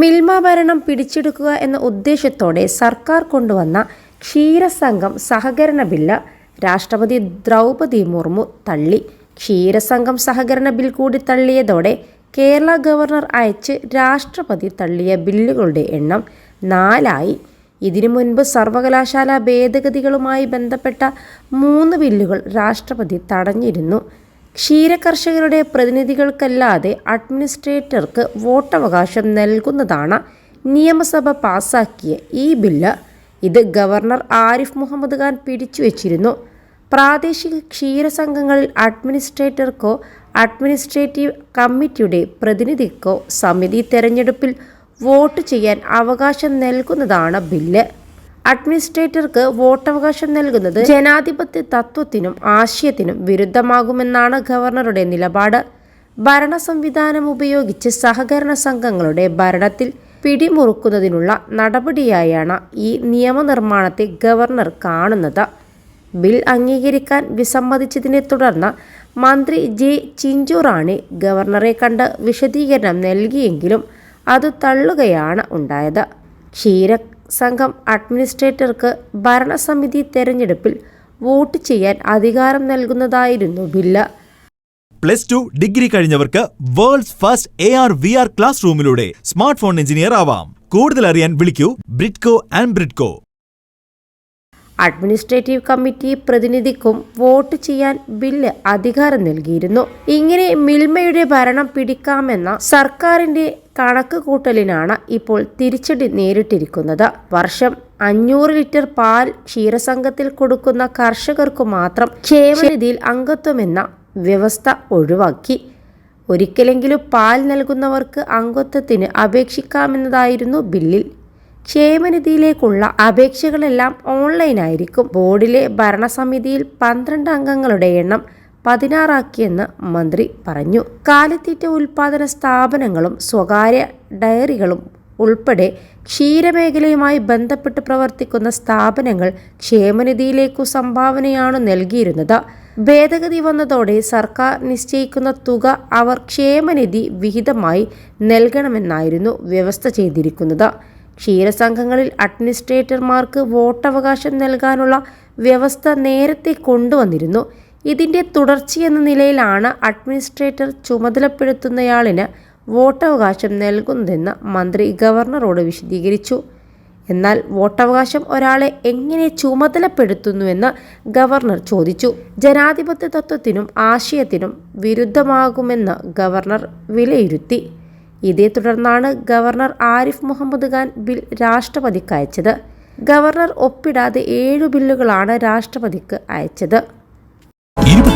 മിൽമ ഭരണം പിടിച്ചെടുക്കുക എന്ന ഉദ്ദേശത്തോടെ സർക്കാർ കൊണ്ടുവന്ന ക്ഷീരസംഘം സഹകരണ ബില്ല് രാഷ്ട്രപതി ദ്രൗപദി മുർമു തള്ളി. ക്ഷീരസംഘം സഹകരണ ബിൽ കൂടി തള്ളിയതോടെ കേരള ഗവർണർ അയച്ച് രാഷ്ട്രപതി തള്ളിയ ബില്ലുകളുടെ എണ്ണം നാലായി. ഇതിനു മുൻപ് സർവകലാശാല ഭേദഗതികളുമായി ബന്ധപ്പെട്ട മൂന്ന് ബില്ലുകൾ രാഷ്ട്രപതി തടഞ്ഞിരുന്നു. ക്ഷീരകർഷകരുടെ പ്രതിനിധികൾക്കല്ലാതെ അഡ്മിനിസ്ട്രേറ്റർക്ക് വോട്ടവകാശം നൽകുന്നതാണ് നിയമസഭ പാസാക്കിയ ഈ ബില്ല്. ഇത് ഗവർണർ ആരിഫ് മുഹമ്മദ് ഖാൻ പിടിച്ചുവച്ചിരുന്നു. പ്രാദേശിക ക്ഷീരസംഘങ്ങളിൽ അഡ്മിനിസ്ട്രേറ്റർക്കോ അഡ്മിനിസ്ട്രേറ്റീവ് കമ്മിറ്റിയുടെ പ്രതിനിധിക്കോ സമിതി തെരഞ്ഞെടുപ്പിൽ വോട്ട് ചെയ്യാൻ അവകാശം നൽകുന്നതാണ് ബില്ല്. അഡ്മിനിസ്ട്രേറ്റർക്ക് വോട്ടവകാശം നൽകുന്നത് ജനാധിപത്യ തത്വത്തിനും ആശയത്തിനും വിരുദ്ധമാകുമെന്നാണ് ഗവർണറുടെ നിലപാട്. ഭരണ സംവിധാനം ഉപയോഗിച്ച് സഹകരണ സംഘങ്ങളുടെ ഭരണത്തിൽ പിടിമുറുക്കുന്നതിനുള്ള നടപടിയായാണ് ഈ നിയമനിർമ്മാണത്തെ ഗവർണർ കാണുന്നത്. ബിൽ അംഗീകരിക്കാൻ വിസമ്മതിച്ചതിനെ തുടർന്ന് മന്ത്രി ജെ ചിഞ്ചുറാണി ഗവർണറെ കണ്ട് വിശദീകരണം നൽകിയെങ്കിലും അത് തള്ളുകയാണ് ഉണ്ടായത്. ക്ഷീര സംഘം അഡ്മിനിസ്ട്രേറ്റർക്ക് ഭരണസമിതി തെരഞ്ഞെടുപ്പിൽ വോട്ട് ചെയ്യാൻ അധികാരം നൽകുന്നതായിരുന്നു bill. Plus two degree കഴിഞ്ഞവർക്ക് world's first A R V R class റൂമിലൂടെ smart phone engineer ആവാം. കൂടുതൽ അറിയാൻ വിളിക്കൂ Bridco and Bridco. Administrative committee പ്രതിനിധിക്കും vote ചെയ്യാൻ ബില്ല് അധികാരം നൽകിയിരുന്നു. ഇങ്ങനെ മിൽമയുടെ ഭരണം പിടിക്കാമെന്ന സർക്കാരിന്റെ കണക്ക് കൂട്ടലിനാണ് ഇപ്പോൾ തിരിച്ചടി നേരിട്ടിരിക്കുന്നത്. വർഷം അഞ്ഞൂറ് ലിറ്റർ പാൽ ക്ഷീരസംഘത്തിൽ കൊടുക്കുന്ന കർഷകർക്ക് മാത്രം ക്ഷേമനിധിയിൽ അംഗത്വമെന്ന വ്യവസ്ഥ ഒഴിവാക്കി. ഒരിക്കലെങ്കിലും പാൽ നൽകുന്നവർക്ക് അംഗത്വത്തിന് അപേക്ഷിക്കാമെന്നതായിരുന്നു ബില്ലിൽ. ക്ഷേമനിധിയിലേക്കുള്ള അപേക്ഷകളെല്ലാം ഓൺലൈനായിരിക്കും. ബോർഡിലെ ഭരണസമിതിയിൽ പന്ത്രണ്ട് അംഗങ്ങളുടെ എണ്ണം പതിനാറാക്കിയെന്ന് മന്ത്രി പറഞ്ഞു. കാലിത്തീറ്റ ഉൽപാദന സ്ഥാപനങ്ങളും സ്വകാര്യ ഡയറികളും ഉൾപ്പെടെ ക്ഷീരമേഖലയുമായി ബന്ധപ്പെട്ട് പ്രവർത്തിക്കുന്ന സ്ഥാപനങ്ങൾ ക്ഷേമനിധിയിലേക്കു സംഭാവനയാണ് നൽകിയിരുന്നത്. ഭേദഗതി വന്നതോടെ സർക്കാർ നിശ്ചയിക്കുന്ന തുക അവർ ക്ഷേമനിധി വിഹിതമായി നൽകണമെന്നായിരുന്നു വ്യവസ്ഥ ചെയ്തിരിക്കുന്നത്. ക്ഷീരസംഘങ്ങളിൽ അഡ്മിനിസ്ട്രേറ്റർമാർക്ക് വോട്ടവകാശം നൽകാനുള്ള വ്യവസ്ഥ നേരത്തെ കൊണ്ടുവന്നിരുന്നു. ഇതിന്റെ തുടർച്ചയെന്ന നിലയിലാണ് അഡ്മിനിസ്ട്രേറ്റർ ചുമതലപ്പെടുത്തുന്നയാളിന് വോട്ടവകാശം നൽകുന്നതെന്ന് മന്ത്രി ഗവർണറോട് വിശദീകരിച്ചു. എന്നാൽ വോട്ടവകാശം ഒരാളെ എങ്ങനെ ചുമതലപ്പെടുത്തുന്നുവെന്ന് ഗവർണർ ചോദിച്ചു. ജനാധിപത്യ തത്വത്തിനും ആശയത്തിനും വിരുദ്ധമാകുമെന്ന് ഗവർണർ വിലയിരുത്തി. ഇതേ തുടർന്നാണ് ഗവർണർ ആരിഫ് മുഹമ്മദ് ഖാൻ ബിൽ രാഷ്ട്രപതിക്ക് അയച്ചത്. ഗവർണർ ഒപ്പിടാതെ ഏഴു ബില്ലുകളാണ് രാഷ്ട്രപതിക്ക് അയച്ചത്.